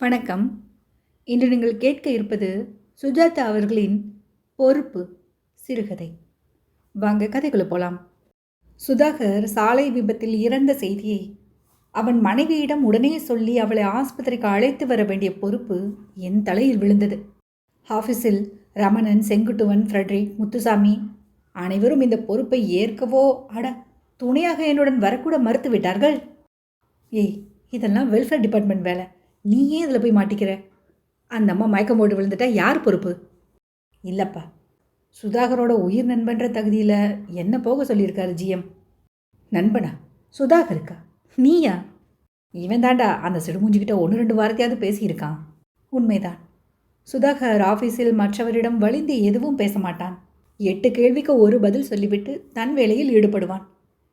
வணக்கம். இன்று நீங்கள் கேட்க இருப்பது சுஜாதா அவர்களின் பொறுப்பு சிறுகதை. வாங்க கதைக்குள்ள போலாம். சுதாகர் சாலை விபத்தில் இறந்த செய்தியை அவன் மனைவியிடம் உடனே சொல்லி அவளை ஆஸ்பத்திரிக்கு அழைத்து வர வேண்டிய பொறுப்பு என் தலையில் விழுந்தது. ஆஃபீஸில் ரமணன் செங்குட்டுவன் ஃப்ரெட்ரிக் முத்துசாமி அனைவரும் இந்த பொறுப்பை ஏற்கவோ அட துணையாக என்னுடன் வரக்கூட மறுத்து விட்டார்கள் ஏய் இதெல்லாம் வெல்ஃபேர் டிபார்ட்மெண்ட் வேலை. நீ ஏன் இதில் போய் மாட்டிக்கிற? அந்த அம்மா மயக்கம் போட்டு விழுந்துட்டா யார் பொறுப்பு? இல்லைப்பா. சுதாகரோட உயிர் நண்பன்ற தகுதியில் என்ன போக சொல்லியிருக்காரு ஜிஎம் நண்பனா? சுதாகருக்கா? நீயா? இவன் தாண்டா அந்த சிடுமூஞ்சிக்கிட்ட ஒன்று ரெண்டு வாரத்தையாவது பேசியிருக்கான். உண்மைதான். சுதாகர் ஆஃபீஸில் மற்றவரிடம் வலிந்து எதுவும் பேச மாட்டான். எட்டு கேள்விக்கு ஒரு பதில் சொல்லிவிட்டு தன் வேலையில் ஈடுபடுவான்.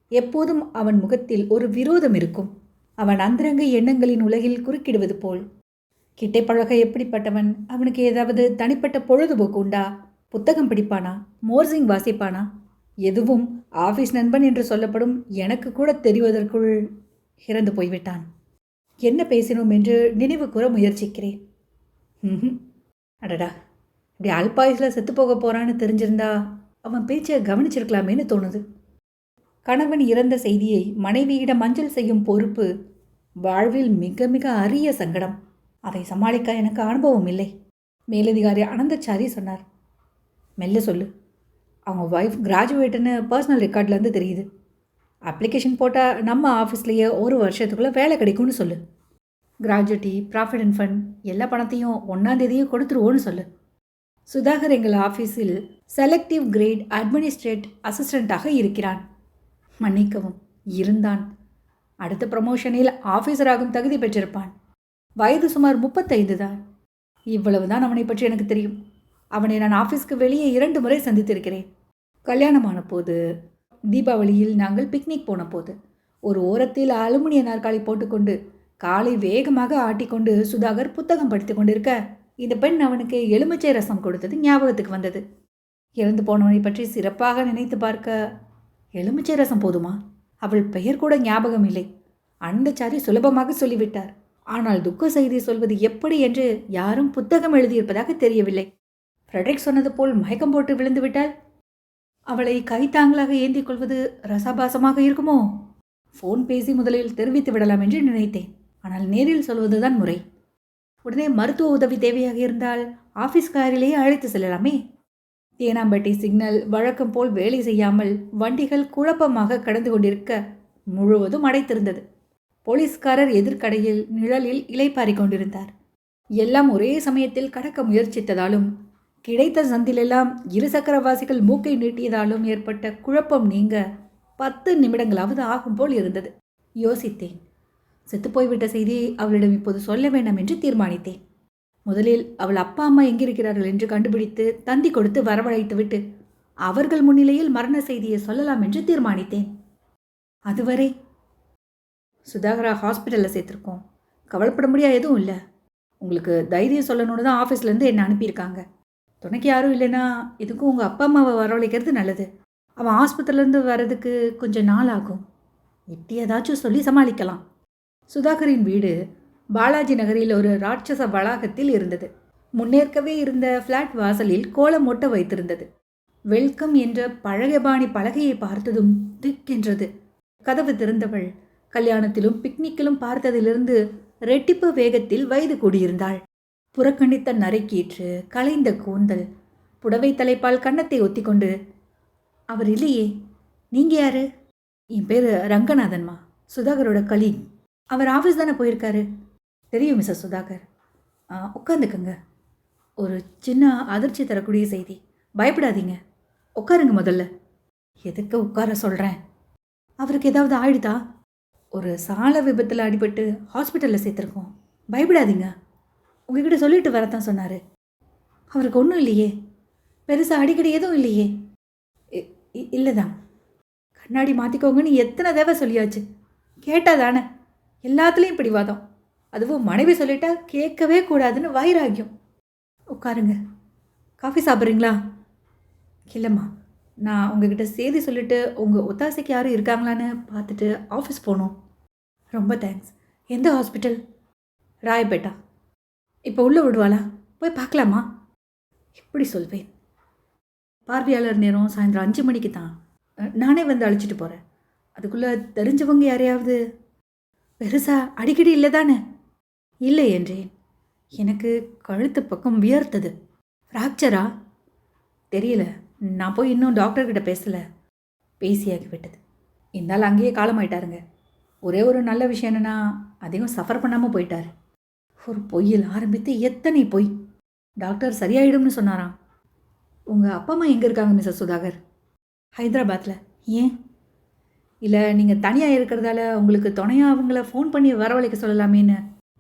எப்போதும் அவன் முகத்தில் ஒரு விரோதம் இருக்கும். அவன் அந்தரங்க எண்ணங்களின் உலகில் குறுக்கிடுவது போல். கிட்டை பழக எப்படிப்பட்டவன்? அவனுக்கு ஏதாவது தனிப்பட்ட பொழுதுபோக்கு உண்டா? புத்தகம் படிப்பானா? மோர்சிங் வாசிப்பானா? எதுவும் ஆஃபீஸ் நண்பன் என்று சொல்லப்படும் எனக்கு கூட தெரிவதற்குள் இறந்து போய்விட்டான். என்ன பேசினோம் என்று நினைவு கூற முயற்சிக்கிறேன். அடடா. இப்படி அல்பாயுஸில் செத்து போக போகிறான்னு தெரிஞ்சிருந்தா அவன் பேச்சை கவனிச்சிருக்கலாமேன்னு தோணுது. கணவன் இறந்த செய்தியை மனைவியிடம் மஞ்சள் செய்யும் பொறுப்பு வாழ்வில் மிக மிக அரிய சங்கடம். அதை சமாளிக்க எனக்கு அனுபவம் இல்லை. மேலதிகாரி அனந்தச்சாரி சொன்னார். மெல்ல சொல்லு. அவங்க ஒய்ஃப் கிராஜுவேட்டுன்னு பர்சனல் ரெக்கார்ட்லேருந்து தெரியுது. அப்ளிகேஷன் போட்டால் நம்ம ஆஃபீஸ்லேயே ஒரு வருஷத்துக்குள்ளே வேலை கிடைக்கும்னு சொல்லு. கிராஜுவிட்டி ப்ராஃபிட் அண்ட் ஃபண்ட் எல்லா பணத்தையும் ஒன்றாந்தேதியும் கொடுத்துருவோன்னு சொல்லு. சுதாகர் எங்கள் ஆஃபீஸில் செலக்டிவ் கிரேட் அட்மினிஸ்ட்ரேட் அசிஸ்டண்ட்டாக இருக்கிறான். மன்னிக்கவும். இருந்தான். அடுத்த ப்ரமோஷனில் ஆஃபீஸராகும் தகுதி பெற்றிருப்பான். வயது சுமார் முப்பத்தைந்து தான். இவ்வளவுதான் அவனை பற்றி எனக்கு தெரியும். அவனை நான் ஆஃபீஸ்க்கு வெளியே இரண்டு முறை சந்தித்திருக்கிறேன். கல்யாணமான போது தீபாவளியில் நாங்கள் பிக்னிக் போன போது ஒரு ஓரத்தில் அலுமினிய நாற்காலி போட்டுக்கொண்டு காலை வேகமாக ஆட்டிக்கொண்டு சுதாகர் புத்தகம் படித்து கொண்டிருக்க இந்த பெண் அவனுக்கு எலுமிச்சை ரசம் கொடுத்தது ஞாபகத்துக்கு வந்தது. இறந்து போனவனை பற்றி சிறப்பாக நினைத்து பார்க்க எலுமிச்சை ரசம் போதுமா? அவள் பெயர் கூட ஞாபகம் இல்லை. அண்டச்சாரி சுலபமாக சொல்லிவிட்டார். ஆனால் துக்க செய்தி சொல்வது எப்படி என்று யாரும் புத்தகம் எழுதியிருப்பதாக தெரியவில்லை. ஃப்ரெட்ரிக் சொன்னது போல் மயக்கம் போட்டு விழுந்து விட்டால் அவளை கைத்தாங்களாக ஏந்திக் கொள்வது ரசாபாசமாக இருக்குமோ? ஃபோன் பேசி முதலில் தெரிவித்து விடலாம் என்று நினைத்தேன். ஆனால் நேரில் சொல்வதுதான் முறை. உடனே மருத்துவ உதவி தேவையாக இருந்தால் ஆஃபீஸ் காரிலேயே அழைத்து செல்லலாமே? தேனாம்பட்டி சிக்னல் வழக்கம் போல் வேலை செய்யாமல் வண்டிகள் குழப்பமாக கடந்து கொண்டிருக்க முழுவதும் அடைத்திருந்தது. போலீஸ்காரர் எதிர்க்கடையில் நிழலில் இலைப்பாரி கொண்டிருந்தார். எல்லாம் ஒரே சமயத்தில் கடக்க முயற்சித்ததாலும் கிடைத்த சந்திலெல்லாம் இருசக்கரவாசிகள் மூக்கை நீட்டியதாலும் ஏற்பட்ட குழப்பம் நீங்க பத்து நிமிடங்களாவது ஆகும் போல் இருந்தது. யோசித்தேன். செத்துப்போய்விட்ட செய்தியை அவளிடம் இப்போது சொல்ல வேண்டாம் என்று தீர்மானித்தேன். முதலில் அவள் அப்பா அம்மா எங்கிருக்கிறார்கள் என்று கண்டுபிடித்து தந்தி கொடுத்து வரவழைத்துவிட்டு அவர்கள் முன்னிலையில் மரண செய்தியை சொல்லலாம் என்று தீர்மானித்தேன். அதுவரை சுதாகரா ஹாஸ்பிட்டலில் சேர்த்துருக்கோம். கவலைப்பட முடியாது எதுவும் இல்லை. உங்களுக்கு தைரியம் சொல்லணும்னு தான் ஆஃபீஸ்லேருந்து என்னை அனுப்பியிருக்காங்க. துணைக்கு யாரும் இல்லைன்னா இதுக்கும் உங்கள் அப்பா அம்மாவை வரவழைக்கிறது நல்லது. அவன் ஆஸ்பத்திரிலேருந்து வர்றதுக்கு கொஞ்சம் நாள் ஆகும். இப்படி ஏதாச்சும் சொல்லி சமாளிக்கலாம். சுதாகரின் வீடு பாலாஜி நகரில் ஒரு ராட்சச வளாகத்தில் இருந்தது. முன்னேற்கவே இருந்த ஃப்ளாட் வாசலில் கோலம் வைத்திருந்தது. வெல்கம் என்ற பழகபாணி பலகையை பார்த்ததும் திக்கென்றது. கதவு திறந்தவள். கல்யாணத்திலும் பிக்னிக்கிலும் பார்த்ததிலிருந்து ரெட்டிப்பு வேகத்தில் வயது கூடியிருந்தாள். புறக்கணித்த நரைக்கீற்று கலைந்த கூந்தல் புடவை தலைப்பால் கன்னத்தை ஒத்திக்கொண்டு அவர் இல்லையே. நீங்க யாரு? என் பேர் ரங்கநாதன்மா. சுதாகரோட கலீக் அவர் ஆஃபீஸ் தானே போயிருக்காரு? தெரியும் மிஸ்ஸஸ் சுதாகர். உட்காந்துக்குங்க உட்காந்துக்கங்க. ஒரு சின்ன அதிர்ச்சி தரக்கூடிய செய்தி. பயப்படாதீங்க. உட்காருங்க முதல்ல. எதுக்கு உட்கார சொல்கிறேன் அவருக்கு ஏதாவது ஆயிடுதா? ஒரு சாலை விபத்தில் அடிபட்டு ஹாஸ்பிட்டலில் சேர்த்துருக்கோம். பயப்படாதீங்க. உங்ககிட்ட சொல்லிட்டு வரத்தான் சொன்னார். அவருக்கு ஒன்றும் இல்லையே. பெருசாக அடிக்கடி எதுவும் இல்லையே. இ- இ- இல்லைதான். கண்ணாடி மாற்றிக்கோங்கன்னு எத்தனை தடவை சொல்லியாச்சு. கேட்டால் தானே. எல்லாத்துலேயும் பிடிவாதம் அதுவும் மனைவி சொல்லிட்டா கேட்கவே கூடாதுன்னு வைராகியம் உட்காருங்க. காஃபி சாப்பிட்றீங்களா? இல்லைம்மா. நான் உங்ககிட்ட செய்தி சொல்லிட்டு உங்கள் ஒத்தாசைக்கு யாரும் இருக்காங்களான்னு பார்த்துட்டு ஆஃபீஸ் போகணும். ரொம்ப தேங்க்ஸ். எந்த ஹாஸ்பிட்டல்? ராயப்பேட்டா. இப்போ உள்ளே விடுவாளா? போய் பார்க்கலாமா? எப்படி சொல்வேன். பார்வையாளர் நேரம் சாயந்தரம் அஞ்சு மணிக்கு தான். நானே வந்து அழைச்சிட்டு போகிறேன் அதுக்குள்ளே தெரிஞ்சவங்க யாரையாவது? பெருசா அடிக்கடி இல்லை தானே இல்லை என்றேன். எனக்கு கழுத்து பக்கம் வியர்த்தது. ஃப்ராக்சரா தெரியல. நான் போய் இன்னும் டாக்டர்கிட்ட பேசலை. பேசியாகி விட்டது இருந்தாலும் அங்கேயே காலமாயிட்டாருங்க. ஒரே ஒரு நல்ல விஷயம் என்னன்னா அதிகம் சஃபர் பண்ணாமல் போயிட்டார். ஒரு பொய்யில் ஆரம்பித்து எத்தனை பொய்? டாக்டர் சரியாயிடும்னு சொன்னாராம். உங்கள் அப்பா அம்மா எங்கே இருக்காங்க மிஸ்ஸஸ் சுதாகர்? ஹைதராபாத்தில் ஏன்? இல்லை நீங்கள் தனியாக இருக்கிறதால உங்களுக்கு துணையாக அவங்கள ஃபோன் பண்ணி வரவழைக்க சொல்லலாமேன்னு.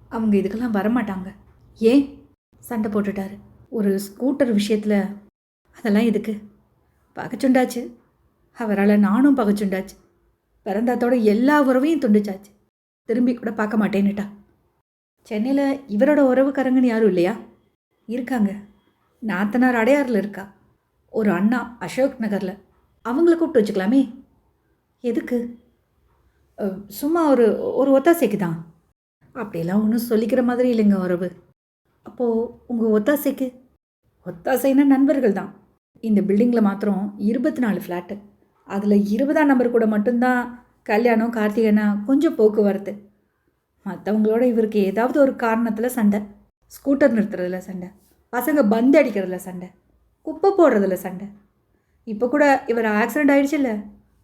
அவங்க இதுக்கெல்லாம் வரமாட்டாங்க. ஏன்? சண்டை போட்டுட்டாரு. ஒரு ஸ்கூட்டர் விஷயத்தில் அதெல்லாம் எதுக்கு? பகச்சுண்டாச்சு. அவரால் நானும் பகச்சுண்டாச்சு. பிறந்தாத்தோட எல்லா உறவையும் துண்டிச்சாச்சு. திரும்பி கூட பார்க்க மாட்டேன்னுட்டா. சென்னையில் இவரோட உறவுக்காரங்கன்னு யாரும் இல்லையா? இருக்காங்க. நாத்தனார் அடையாறில் இருக்கா. ஒரு அண்ணா அசோக் நகரில். அவங்கள கூப்பிட்டு வச்சுக்கலாமே. எதுக்கு? சும்மா ஒரு ஒரு ஒத்தாசைக்கு தான் அப்படியெல்லாம் ஒன்றும் சொல்லிக்கிற மாதிரி இல்லைங்க உறவு. அப்போது உங்கள் ஒத்தாசைக்கு? ஒத்தாசைன்னா நண்பர்கள் தான். இந்த பில்டிங்கில் மாத்திரம் இருபத்தி நாலு ஃப்ளாட்டு அதில் இருபதாம் நம்பர் கூட மட்டும்தான் கல்யாணம் கார்த்திகனா கொஞ்சம் போக்குவரத்து. மற்றவங்களோட இவருக்கு ஏதாவது ஒரு காரணத்தில் சண்டை ஸ்கூட்டர் நிறுத்துறதுல சண்டை பசங்க பந்து அடிக்கிறதுல சண்டை குப்பை போடுறதுல சண்டை. இப்போ கூட இவர் ஆக்சிடெண்ட் ஆயிடுச்சுல்ல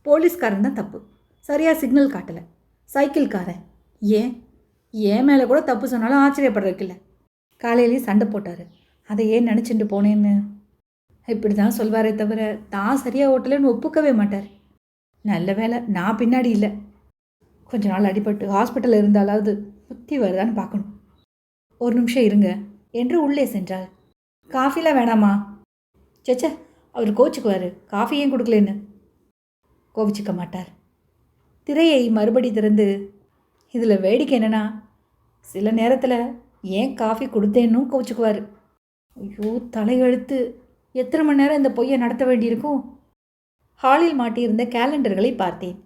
போலீஸ்காரன் தான் தப்பு. சரியாக சிக்னல் காட்டலை. சைக்கிள்காரன். ஏன்? ஏன் மேலே கூட தப்பு சொன்னாலும் ஆச்சரியப்படுறதுக்கு இல்லை காலையிலேயே சண்டை போட்டார். அதை ஏன் நினச்சிட்டு போனேன்னு? இப்படி தான் சொல்வாரே தவிர தான் சரியாக ஓட்டலைன்னு ஒப்புக்கவே மாட்டார். நல்ல வேலை நான் பின்னாடி இல்லை. கொஞ்ச நாள் அடிபட்டு ஹாஸ்பிட்டலில் இருந்தாலாவது புத்தி வருதான்னு பார்க்கணும். ஒரு நிமிஷம் இருங்க. என்று உள்ளே சென்றாள். காஃபிலாம் வேணாமா? சேச்சே அவர் கோச்சுக்குவார். காஃபி ஏன் கொடுக்கலன்னு? கோபிச்சுக்க மாட்டார். திரையை மறுபடி திறந்து இதில் வேடிக்கை என்னென்னா சில நேரத்தில் ஏன் காஃபி கொடுத்தேன்னும் கோச்சுக்குவார். ஐயோ தலையெழுத்து. எத்தனை மணி நேரம் இந்த பொய்யை நடத்த வேண்டியிருக்கும்? ஹாலில் மாட்டியிருந்த கேலண்டர்களை பார்த்தேன்.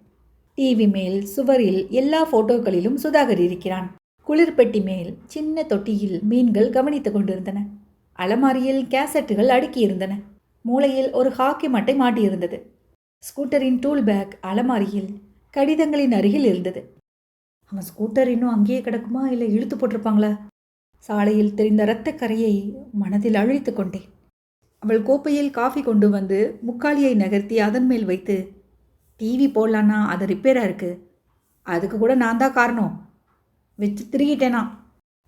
டிவி மேல் சுவரில் எல்லா ஃபோட்டோக்களிலும் சுதாகர் இருக்கிறான். குளிர்பெட்டி மேல் சின்ன தொட்டியில் மீன்கள் கவனித்துக் கொண்டிருந்தன. அலமாரியில் கேசட்டுகள் அடுக்கியிருந்தன. மூளையில் ஒரு ஹாக்கி மட்டை மாட்டியிருந்தது. ஸ்கூட்டரின் டூல் பேக் அலமாரியில் கடிதங்களின் அருகில் இருந்தது. அவன் ஸ்கூட்டர் இன்னும் அங்கேயே கிடக்குமா? இல்லை இழுத்து போட்டிருப்பாங்களா? சாலையில் தெரிந்த இரத்தக் கரையை மனதில் அழித்து கொண்டேன். அவள் கோப்பையில் காஃபி கொண்டு வந்து முக்காலியை நகர்த்தி அதன் மேல் வைத்து டிவி போடலான்னா அது ரிப்பேராக இருக்குது அதுக்கு கூட நான் தான் காரணம். வச்சு திருகிட்டேனா?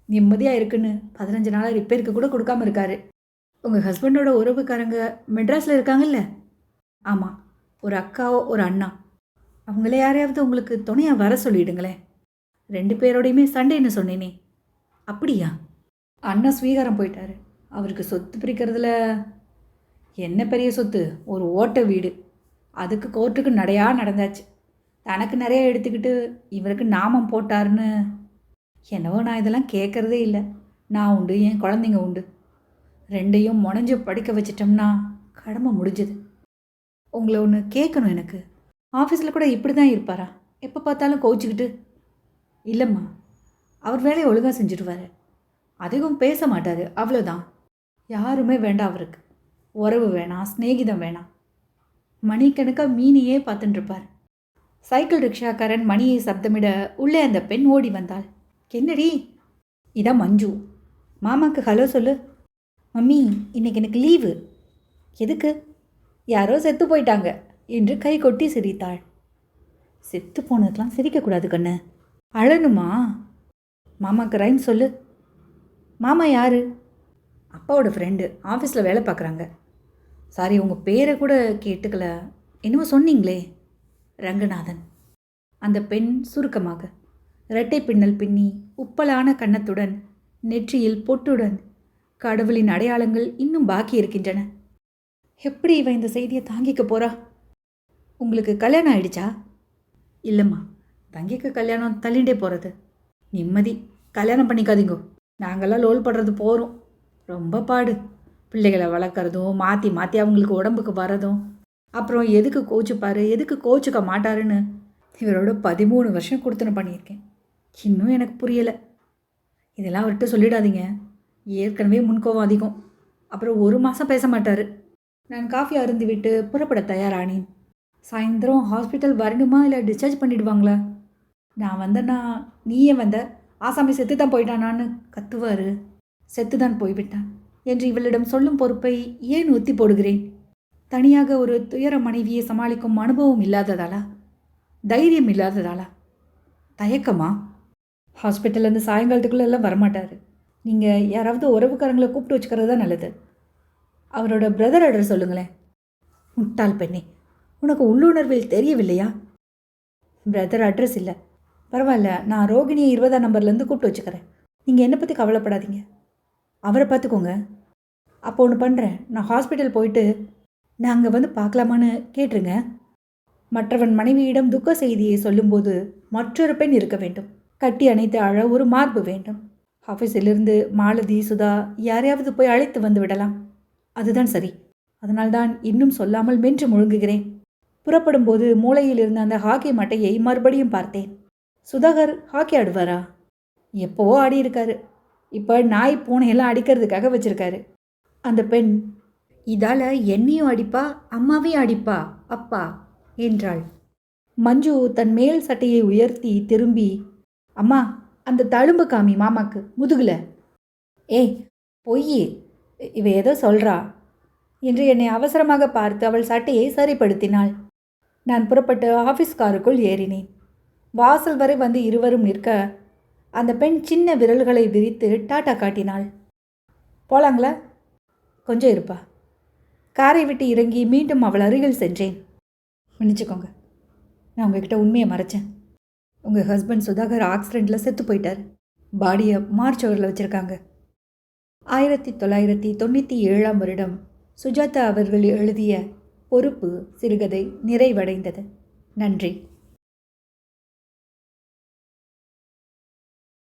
நிம்மதியாக இருக்குன்னு பதினஞ்சு நாளாக ரிப்பேருக்கு கூட கொடுக்காம இருக்காரு. உங்கள் ஹஸ்பண்டோட உறவுக்காரங்க மெட்ராஸில் இருக்காங்கல்ல? ஆமாம் ஒரு அக்காவோ ஒரு அண்ணா. அவங்கள யாரையாவது உங்களுக்கு துணையாக வர சொல்லிடுங்களேன். ரெண்டு பேரோடையுமே சண்டைன்னு சொன்னேனே. அப்படியா? அண்ணா ஸ்வீகாரம் போயிட்டாரு. அவருக்கு சொத்து பிரிக்கிறதுல என்ன பெரிய சொத்து? ஒரு ஓட்ட வீடு. அதுக்கு கோர்ட்டுக்கு நடையாக நடந்தாச்சு. தனக்கு நிறைய எடுத்துக்கிட்டு இவருக்கு நாமம் போட்டாருன்னு. என்னவோ நான் இதெல்லாம் கேட்குறதே இல்லை. நான் உண்டு என் குழந்தைங்க உண்டு. ரெண்டையும் முனைஞ்சு படிக்க வச்சிட்டோம்னா கடமை முடிஞ்சது. உங்களை ஒன்று கேட்கணும் எனக்கு. ஆஃபீஸில் கூட இப்படி தான் இருப்பாரா? எப்போ பார்த்தாலும் கோச்சிக்கிட்டு இல்லைம்மா அவர் வேலையை ஒழுங்காக செஞ்சுடுவார். அதிகம் பேச மாட்டார் அவ்வளோதான் யாருமே வேண்டாம் அவருக்கு. உறவு வேணாம் சிநேகிதம் வேணாம். மணிக்கணக்காக மீனியே பார்த்துட்டுருப்பார் சைக்கிள் ரிக்ஷாக்காரன் மணியை சப்தமிட உள்ளே அந்த பெண் ஓடி வந்தாள். என்னடி? இதான் மஞ்சு. மாமாக்கு ஹலோ சொல்லு. மம்மி இன்னைக்கு எனக்கு லீவு. எதுக்கு? யாரோ செத்து போயிட்டாங்க. என்று கை கொட்டி சிரித்தாள். செத்து போனதுக்கெலாம் சிரிக்கக்கூடாது கண்ணு. அழணுமா மாமா ரைம் சொல்லு. மாமா யார்? அப்பாவோட ஃப்ரெண்டு ஆஃபீஸில் வேலை பார்க்குறாங்க சாரி உங்கள் பேரை கூட கேட்டுக்கல. என்னவோ சொன்னீங்களே. ரங்கநாதன். அந்த பெண் சுருக்கமாக இரட்டை பின்னல் பின்னி உப்பலான கன்னத்துடன் நெற்றியில் பொட்டுடன் கடவுளின் அடையாளங்கள் இன்னும் பாக்கி இருக்கின்றன. எப்படி இவன் இந்த செய்தியை தாங்கிக்க போறா? உங்களுக்கு கல்யாணம் ஆயிடுச்சா? இல்லைம்மா. தங்கிக்கு கல்யாணம் தள்ளிண்டே போகிறது நிம்மதி. கல்யாணம் பண்ணிக்காதீங்கோ. நாங்கள்லாம் லோல் படுறது போகிறோம் ரொம்ப பாடு. பிள்ளைகளை வளர்க்குறதும் மாற்றி மாற்றி அவங்களுக்கு உடம்புக்கு வரதும் அப்புறம் எதுக்கு கோச்சுப்பார்? எதுக்கு கோச்சுக்க மாட்டாருன்னு? இவரோட பதிமூணு வருஷம் கொடுத்தன பண்ணியிருக்கேன். இன்னும் எனக்கு புரியலை. இதெல்லாம் அவர்கிட்ட சொல்லிடாதீங்க. ஏற்கனவே முன்கோவம் அதிகம். அப்புறம் ஒரு மாதம் பேச மாட்டார். நான் காஃபி அருந்திவிட்டு புறப்பட தயாரானேன். சாயந்தரம் ஹாஸ்பிட்டல் வரணுமா இல்லை டிஸ்சார்ஜ் பண்ணிடுவாங்களா? நான் வந்தேன்னா நீயே வந்த ஆசாமி செத்து தான் போயிட்டானான்னு கத்துவார். செத்து தான் போய்விட்டான் என்று இவளிடம் சொல்லும் பொறுப்பை ஏன் ஒத்தி போடுகிறேன்? தனியாக ஒரு துயர மனைவியை சமாளிக்கும் அனுபவம் இல்லாததாலா? தைரியம் இல்லாததாலா? தயக்கமா? ஹாஸ்பிட்டல்லேருந்து சாயங்காலத்துக்குள்ளெல்லாம் வரமாட்டார். நீங்கள் யாராவது உறவுக்காரங்களை கூப்பிட்டு வச்சுக்கிறது தான் நல்லது. அவரோட பிரதர் அட்ரஸ் சொல்லுங்களேன். முட்டாள் பெண்ணே உனக்கு உள்ளுணர்வில் தெரியவில்லையா? பிரதர் அட்ரஸ் இல்லை. பரவாயில்ல நான் ரோகிணியை இருபதாம் நம்பர்லேருந்து கூப்பிட்டு வச்சுக்கிறேன். நீங்கள் என்னை பற்றி கவலைப்படாதீங்க. அவரை பார்த்துக்கோங்க. அப்போ ஒன்று பண்ணுறேன் நான் ஹாஸ்பிட்டல் போயிட்டு நான் அங்கே வந்து பார்க்கலாமான்னு கேட்டுருங்க. மற்றவன் மனைவியிடம் துக்க செய்தியை சொல்லும்போது மற்றொரு பெண் இருக்க வேண்டும். கட்டி அணைத்து அழ ஒரு மார்பு வேண்டும். ஆஃபீஸிலிருந்து மாலதி சுதா யாரையாவது போய் அழைத்து வந்து விடலாம். அதுதான் சரி. அதனால்தான் இன்னும் சொல்லாமல் மென்று முழுங்குகிறேன். புறப்படும் போது மூளையில் இருந்த அந்த ஹாக்கி மட்டையை மறுபடியும் பார்த்தேன். சுதாகர் ஹாக்கி ஆடுவாரா? எப்போவோ ஆடியிருக்காரு இப்போ நாய் பூனையெல்லாம் அடிக்கிறதுக்காக வச்சுருக்காரு. அந்த பெண் இதால் என்னையும் அடிப்பா அம்மாவையும் அடிப்பா அப்பா என்றாள். மஞ்சு தன் மேல் சட்டையை உயர்த்தி திரும்பி அம்மா அந்த தழும்பு காமி மாமாக்கு முதுகுல. ஏய் பொய் இவ ஏதோ சொல்றா என்று என்னை அவசரமாக பார்த்து அவள் சட்டையை சரிப்படுத்தினாள். நான் புறப்பட்டு ஆஃபீஸ் காருக்குள் ஏறினேன். வாசல் வரை வந்து இருவரும் நிற்க அந்த பெண் சின்ன விரல்களை விரித்து டாட்டா காட்டினாள். போலாங்களா? கொஞ்சம் இருப்பா. காரை விட்டு இறங்கி மீண்டும் அவள் அருகில் சென்றேன். மன்னிச்சுக்கோங்க. நான் உங்ககிட்ட உண்மையை மறைச்சேன். உங்கள் ஹஸ்பண்ட் சுதாகர் ஆக்சிடெண்ட்டில் செத்து போயிட்டார். பாடியை மார்ச் ஓவரில் வச்சுருக்காங்க. ஆயிரத்தி தொள்ளாயிரத்தி தொண்ணூற்றி ஏழாம் வருடம் சுஜாதா அவர்கள் எழுதிய பொறுப்பு சிறுகதை நிறைவடைந்தது. நன்றி.